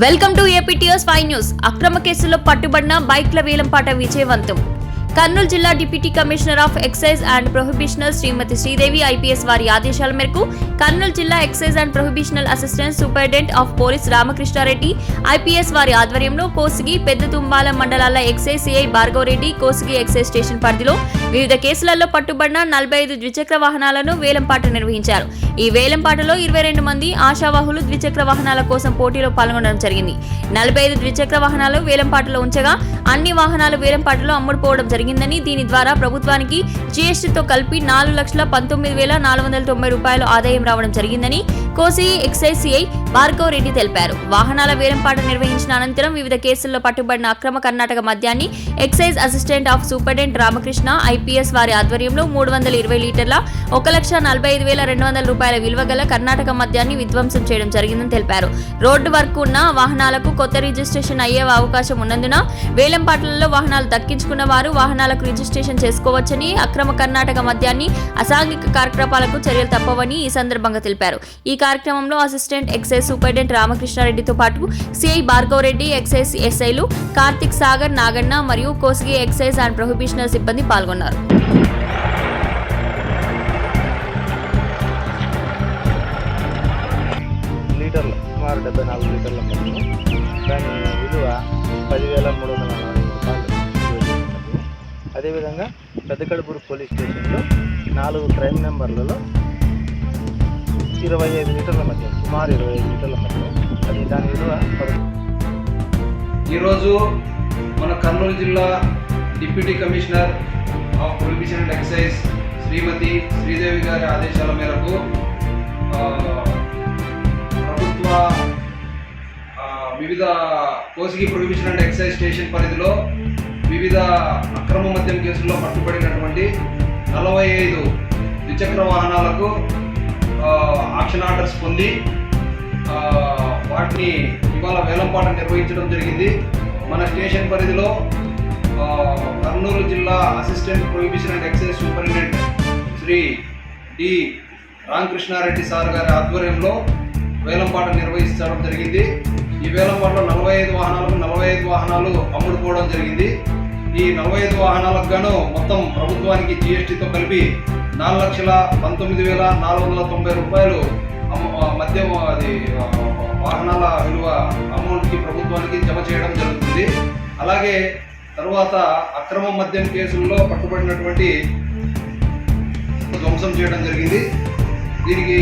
Welcome to APTS five news. అక్రమ కేసులో పట్టుబడిన బైక్ల వేలంపాట విజయవంతం. కర్నూలు జిల్లా deputy commissioner of excise and prohibitional Shrimati Sridevi IPS వారి ఆదేశాల మేరకు కర్నూలు జిల్లా excise and prohibitional assistant superintendent of police Ramakrishna Reddy IPS వారి ఆధ్వర్యంలో కోసిగి పెద్ద తుంబాల మండలాల excise CI Bhargava Reddy Kosigi excise station పరిధిలో వివిధ కేసులలో పట్టుబడిన నలభై ఐదు ద్విచక్ర వాహనాలను వేలంపాట నిర్వహించారు. ఈ వేలంపాటలో ఇరవై రెండు మంది ఆశావాహులు ద్విచక్ర వాహనాల కోసం పోటీలో పాల్గొనడం జరిగింది. నలభై ఐదు ద్విచక్ర వాహనాలు వేలంపాటలో ఉంచగా అన్ని వాహనాలు వేలంపాటలో అమ్ముడుపోవడం జరిగింది. జరిగిందని దీని ద్వారా ప్రభుత్వానికి జీఎస్టీతో కలిపి నాలుగు లక్షల పంతొమ్మిది వేల నాలుగు వందల తొంభై రూపాయలు ఆదాయం రావడం జరిగిందని కోసి ఎక్సైజ్ సిఐ భార్గవ్ రెడ్డి తెలిపారు. వాహనాల వేలంపాట నిర్వహించిన అనంతరం వివిధ కేసుల్లో పట్టుబడిన అక్రమ కర్ణాటక మద్యాన్ని excise assistant of superintendent Ramakrishna IPS వారి ఆధ్వర్యంలో మూడు వందల ఇరవై లీటర్ల ఒక లక్ష నలభై ఐదు వేల రెండు వందల రూపాయల విలువ గల కర్ణాటక మద్యాన్ని విధ్వంసం చేయడం జరిగిందని తెలిపారు. రోడ్డు వర్క్ ఉన్న వాహనాలకు కొత్త రిజిస్ట్రేషన్ అయ్యే అవకాశం ఉన్నందున వేలంపాట్లలో వాహనాలు దక్కించుకున్న వారు వాహనాలకు రిజిస్ట్రేషన్ చేసుకోవచ్చని అక్రమ కర్ణాటక మద్యాన్ని అసాంఘిక కార్యకలాపాలకు చర్యలు తప్పవని ఈ సందర్భంగా తెలిపారు. ఈ కార్యక్రమంలో అసిస్టెంట్ ఎక్సైజ్ సూపరింటెండెంట్ రామకృష్ణారెడ్డితో పాటు సిఐ భార్గవరెడ్డి ఎక్సైజ్ ఎస్ఐలు కార్తిక్ సాగర్ నాగన్న మరియు కోసిగి ఎక్సైజ్ అండ్ ప్రొహిబిషనల్ సిబ్బంది పాల్గొన్నారు. లీటర్లు సుమారు డెబ్బై నాలుగు లీటర్ల మందు. దాని విలువ పదివేల మూడు వందల నలభై రూపాయలు అదేవిధంగా పెద్దకడుపూరు పోలీస్ స్టేషన్లో నాలుగు క్రైమ్ నెంబర్లలో ఇరవై ఐదు లీటర్ల మధ్య సుమారు ఇరవై ఐదు లీటర్ల మధ్య. అది దాని విలువ ఈరోజు మన కర్నూలు జిల్లా deputy commissioner of prohibition and excise Shrimati Sridevi గారి ఆదేశాల మేరకు ప్రభుత్వ వివిధ Kosigi prohibition and excise station పరిధిలో వివిధ అక్రమ మద్యం కేసుల్లో పట్టుబడినటువంటి నలభై ఐదు ద్విచక్ర వాహనాలకు ఆక్షన్ ఆర్డర్స్ పొంది వాటిని ఇవాళ వేలంపాట నిర్వహించడం జరిగింది. మన స్టేషన్ పరిధిలో కర్నూలు జిల్లా assistant prohibition and excise superintendent Shri D Ramakrishna Reddy sir గారి ఆధ్వర్యంలో వేలంపాట నిర్వహించడం జరిగింది. ఈ వేలంపాటలో నలభై ఐదు వాహనాలకు నలభై ఐదు వాహనాలు అమ్ముడుపోవడం జరిగింది. ఈ నలభై ఐదు వాహనాలకు గాను మొత్తం ప్రభుత్వానికి జిఎస్టీతో కలిపి నాలుగు లక్షల పంతొమ్మిది వేల నాలుగు వందల తొంభై రూపాయలు మద్యం అది వాహనాల విలువ అమౌంట్కి ప్రభుత్వానికి జమ చేయడం జరుగుతుంది. అలాగే తర్వాత అక్రమ మద్యం కేసుల్లో పట్టుబడినటువంటి ధ్వంసం చేయడం జరిగింది. దీనికి